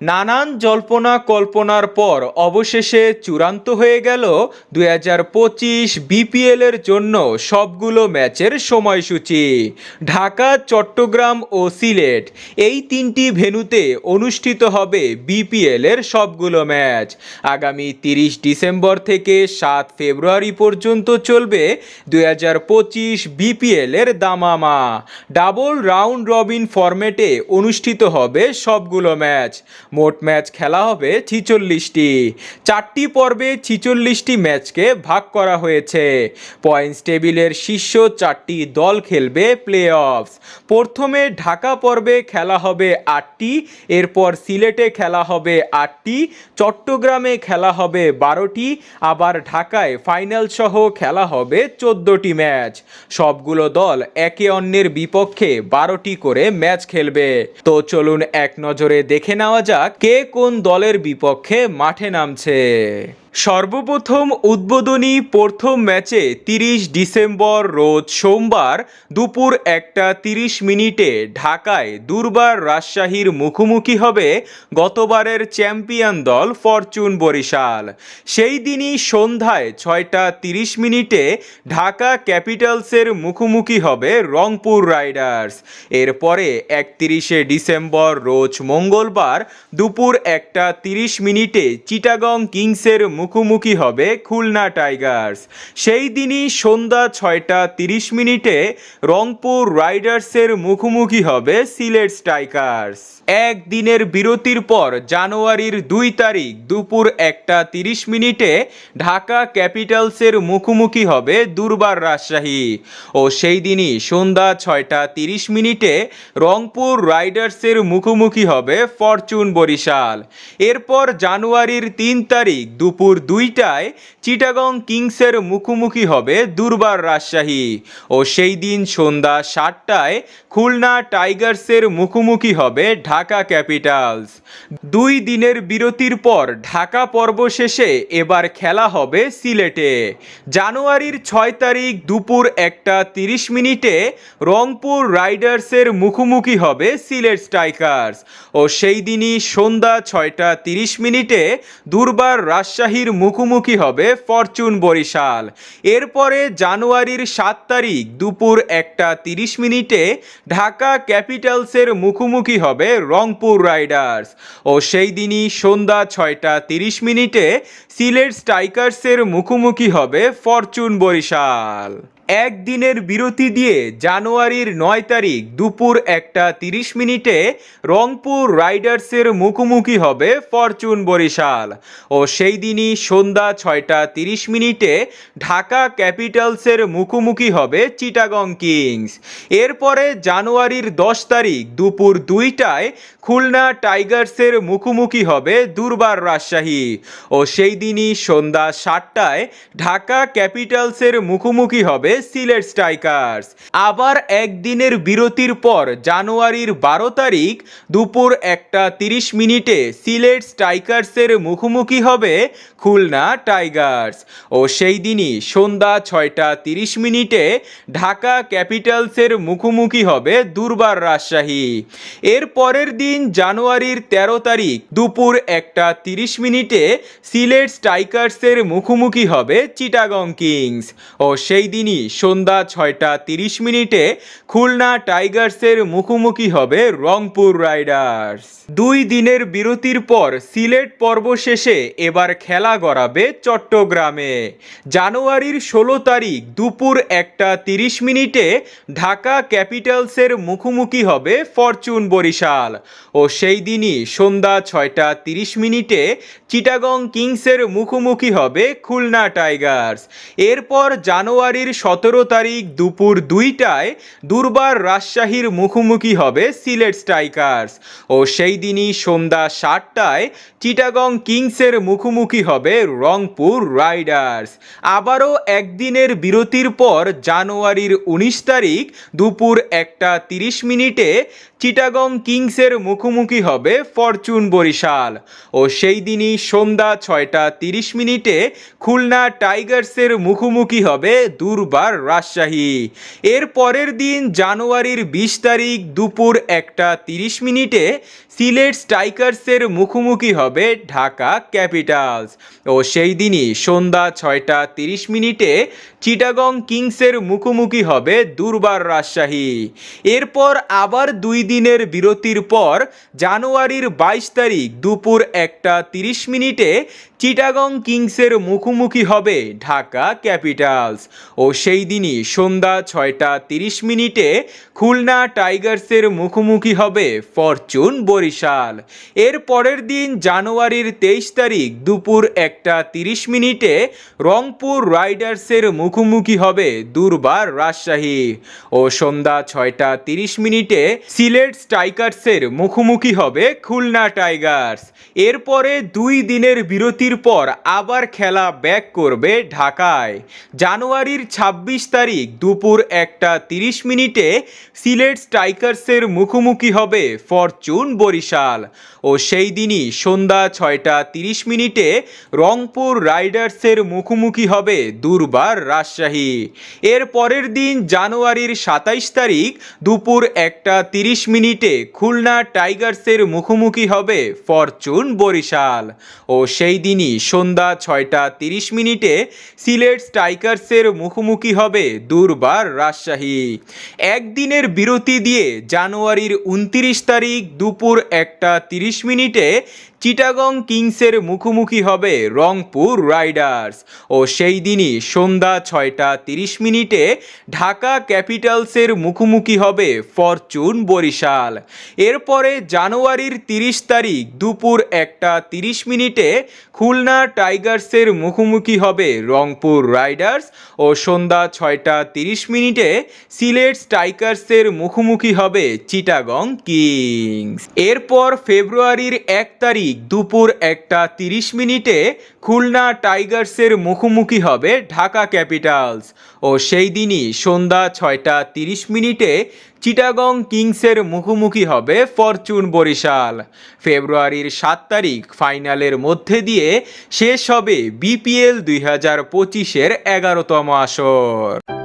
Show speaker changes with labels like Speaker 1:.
Speaker 1: নানান জল্পনা কল্পনার পর অবশেষে চূড়ান্ত হয়ে গেল দুই হাজার পঁচিশ বিপিএলের জন্য সবগুলো ম্যাচের সময়সূচি। ঢাকা, চট্টগ্রাম ও সিলেট এই তিনটি ভেন্যুতে অনুষ্ঠিত হবে বিপিএলের সবগুলো ম্যাচ। আগামী তিরিশ ডিসেম্বর থেকে সাত ফেব্রুয়ারি পর্যন্ত চলবে দুই হাজার পঁচিশ বিপিএলের দামামা। ডাবল রাউন্ড রবিন ফরম্যাটে অনুষ্ঠিত হবে সবগুলো ম্যাচ। মোট ম্যাচ খেলা হবে ছিচল্লিশটি। চারটি পর্বে ছিচল্লিশটি ম্যাচকে ভাগ করা হয়েছে। পয়েন্টস টেবিলের শীর্ষ চারটি দল খেলবে প্লে অফস প্রথমে ঢাকা পর্বে খেলা হবে আটটি, এরপর সিলেটে খেলা হবে আটটি, চট্টগ্রামে খেলা হবে বারোটি, আবার ঢাকায় ফাইনাল সহ খেলা হবে চোদ্দোটি ম্যাচ। সবগুলো দল একে অন্যের বিপক্ষে বারোটি করে ম্যাচ খেলবে। তো চলুন এক নজরে দেখে নেওয়া যাক কে কোন দলের বিপক্ষে মাঠে নামছে? সর্বপ্রথম উদ্বোধনী প্রথম ম্যাচে তিরিশ ডিসেম্বর রোজ সোমবার দুপুর একটা তিরিশ মিনিটে ঢাকায় দুর্বার রাজশাহীর মুখোমুখি হবে গতবারের চ্যাম্পিয়ন দল ফরচুন বরিশাল। সেই দিনই সন্ধ্যায় ছয়টা তিরিশ মিনিটে ঢাকা ক্যাপিটালসের মুখোমুখি হবে রংপুর রাইডার্স। এরপরে একত্রিশে ডিসেম্বর রোজ মঙ্গলবার দুপুর একটা তিরিশ মিনিটে চিটাগং কিংসের মুখোমুখি হবে খুলনা টাইগার্স। সেই দিনই সন্ধ্যা ছয়টা তিরিশ মিনিটে রংপুর রাইডার্সের মুখোমুখি হবে সিলেট স্ট্রাইকার্স। একদিনের বিরতির পর জানুয়ারির দুই তারিখ দুপুর একটা তিরিশ মিনিটে ঢাকা ক্যাপিটালসের মুখোমুখি হবে দুর্বার রাজশাহী। ও সেই দিনই সন্ধ্যা ছয়টা তিরিশ মিনিটে রংপুর রাইডার্সের মুখোমুখি হবে ফরচুন বরিশাল। এরপর জানুয়ারির তিন তারিখ দুপুর দুইটায় চিটাগং কিংসের মুখোমুখি হবে দুর্বার রাজশাহী। ও সেই দিন সন্ধ্যা সাতটায় খুলনা টাইগার্সের মুখোমুখি হবে ঢাকা ক্যাপিটালস। দুই দিনের বিরতির পর ঢাকা পর্ব শেষে এবার খেলা হবে সিলেটে। জানুয়ারির ছয় তারিখ দুপুর একটা তিরিশ মিনিটে রংপুর রাইডার্সের মুখোমুখি হবে সিলেট স্ট্রাইকার্স। ও সেই দিনই সন্ধ্যা ছয়টা তিরিশ মিনিটে দুর্বার রাজশাহীর মুখোমুখি হবে ফরচুন বরিশাল। এরপরে জানুয়ারির সাত তারিখ দুপুর একটা তিরিশ মিনিটে ঢাকা ক্যাপিটালসের মুখোমুখি হবে রংপুর রাইডার্স। ও সেই দিনই সন্ধ্যা ছয়টা তিরিশ মিনিটে সিলেট স্ট্রাইকার্সের মুখোমুখি হবে ফরচুন বরিশাল। একদিনের বিরতি দিয়ে জানুয়ারির নয় তারিখ দুপুর একটা তিরিশ মিনিটে রংপুর রাইডার্সের মুখোমুখি হবে ফরচুন বরিশাল। ও সেই দিনই সন্ধ্যা ছয়টা তিরিশ মিনিটে ঢাকা ক্যাপিটালসের মুখোমুখি হবে চিটাগং কিংস। এরপরে জানুয়ারির দশ তারিখ দুপুর দুইটায় খুলনা টাইগার্সের মুখোমুখি হবে দুর্বার রাজশাহী। ও সেই দিনই সন্ধ্যা সাতটায় ঢাকা ক্যাপিটালসের মুখোমুখি হবে সিলেট স্ট্রাইকার্স। আবার একদিনের বিরতির পর জানুয়ারির বারো তারিখ দুপুর একটা তিরিশ মিনিটে সিলেট স্ট্রাইকার্সের মুখোমুখি হবে খুলনা টাইগার্স। ও সেই দিনই সন্ধ্যা ছয়টা তিরিশ মিনিটে ঢাকা ক্যাপিটালসের মুখোমুখি হবে দুর্বার রাজশাহী। এর পরের দিন জানুয়ারির তেরো তারিখ দুপুর একটা তিরিশ মিনিটে সিলেট স্ট্রাইকার্সের মুখোমুখি হবে চিটাগং কিংস। ও সেই দিনই সন্ধ্যা ছয়টা তিরিশ মিনিটে খুলনা টাইগার্সের মুখোমুখি হবে রংপুর রাইডার্স। দুই দিনের বিরতির পর সিলেট পর্ব শেষে এবার খেলা গড়াবে চট্টগ্রামে। জানুয়ারির ষোলো তারিখ দুপুর একটা তিরিশ মিনিটে ঢাকা ক্যাপিটালসের মুখোমুখি হবে ফরচুন বরিশাল। ও সেই দিনই সন্ধ্যা ছয়টা তিরিশ মিনিটে চিটাগং কিংসের মুখোমুখি হবে খুলনা টাইগার্স। এরপর জানুয়ারির সতেরো তারিখ দুপুর দুইটায় দুর্বার রাজশাহীর মুখোমুখি হবে সিলেট স্ট্রাইকার্স। ও সেই দিনই সন্ধ্যা সাতটায় চিটাগং কিংসের মুখোমুখি হবে রংপুর রাইডার্স। আবারও একদিনের বিরতির পর জানুয়ারির উনিশ তারিখ দুপুর একটা তিরিশ মিনিটে চিটাগং কিংসের মুখোমুখি হবে ফরচুন বরিশাল। ও সেই দিনই সন্ধ্যা ছয়টা তিরিশ মিনিটে খুলনা টাইগার্সের মুখোমুখি হবে দুর্বার রাজশাহী। এর পরের দিন জানুয়ারির বিশ তারিখ দুপুর একটা তিরিশ মিনিটে সিলেট স্ট্রাইকার্সের মুখোমুখি হবে ঢাকা ক্যাপিটালস। ও সেই দিনই সন্ধ্যা ছয়টা তিরিশ মিনিটে চিটাগং কিংসের মুখোমুখি হবে দুর্বার রাজশাহী। এরপর আবার দুই দিনের বিরতির পর জানুয়ারির বাইশ তারিখ দুপুর একটা তিরিশ মিনিটে চিটাগং কিংসের মুখোমুখি হবে ঢাকা ক্যাপিটালস। ও সেই দিনই সন্ধ্যা ছয়টা তিরিশ মিনিটে খুলনা টাইগার্সের মুখোমুখি হবে ফরচুন বরিশাল। এর পরের দিন জানুয়ারির তেইশ তারিখ দুপুর একটা তিরিশ মিনিটে রংপুর রাইডার্সের মুখোমুখি হবে দুর্বার রাজশাহী। ও সন্ধ্যা ছয়টা তিরিশ মিনিটে সিলেট স্ট্রাইকার্সের মুখোমুখি হবে খুলনা টাইগার্স। এরপরে দুই দিনের বিরতির পর আবার খেলা ব্যাক করবে ঢাকায়। জানুয়ারির ২৬ তারিখ দুপুর একটা তিরিশ মিনিটে সিলেট স্ট্রাইকার্সের মুখোমুখি হবে ফরচুন বরিশাল। ও সেই দিনই সন্ধ্যা ছয়টা তিরিশ মিনিটে রংপুর রাইডার্সের মুখোমুখি হবে দুর্বার রাজশাহী। এর পরের দিন জানুয়ারির সাতাইশ তারিখ দুপুর একটা তিরিশ মিনিটে খুলনা টাইগার্সের মুখোমুখি হবে ফরচুন বরিশাল। ও সেই দিনই সন্ধ্যা ছয়টা তিরিশ মিনিটে সিলেট স্ট্রাইকার্সের মুখোমুখি হবে? দুর্বার রাজশাহী। একদিনের বিরতি দিয়ে জানুয়ারির উনত্রিশ তারিখ দুপুর একটা তিরিশ মিনিটে চিটাগং কিংসের মুখোমুখি হবে রংপুর রাইডার্স। ও সেই দিনই সন্ধ্যা ছয়টা তিরিশ মিনিটে ঢাকা ক্যাপিটালসের মুখোমুখি হবে ফরচুন বরিশাল। এরপরে জানুয়ারির তিরিশ তারিখ দুপুর একটা তিরিশ মিনিটে খুলনা টাইগার্সের মুখোমুখি হবে রংপুর রাইডার্স। ও সন্ধ্যা ছয়টা তিরিশ মিনিটে সিলেট স্ট্রাইকার্সের মুখোমুখি হবে চিটাগং কিংস। এরপর ফেব্রুয়ারির এক তারিখ দুপুর একটা তিরিশ মিনিটে খুলনা টাইগার্সের মুখোমুখি হবে ঢাকা ক্যাপিটালস। ও সেই দিনই সন্ধ্যা ছয়টা তিরিশ মিনিটে চিটাগং কিংসের মুখোমুখি হবে ফরচুন বরিশাল। ফেব্রুয়ারির সাত তারিখ ফাইনালের মধ্যে দিয়ে শেষ হবে বিপিএল দুই হাজার পঁচিশের এগারোতম আসর।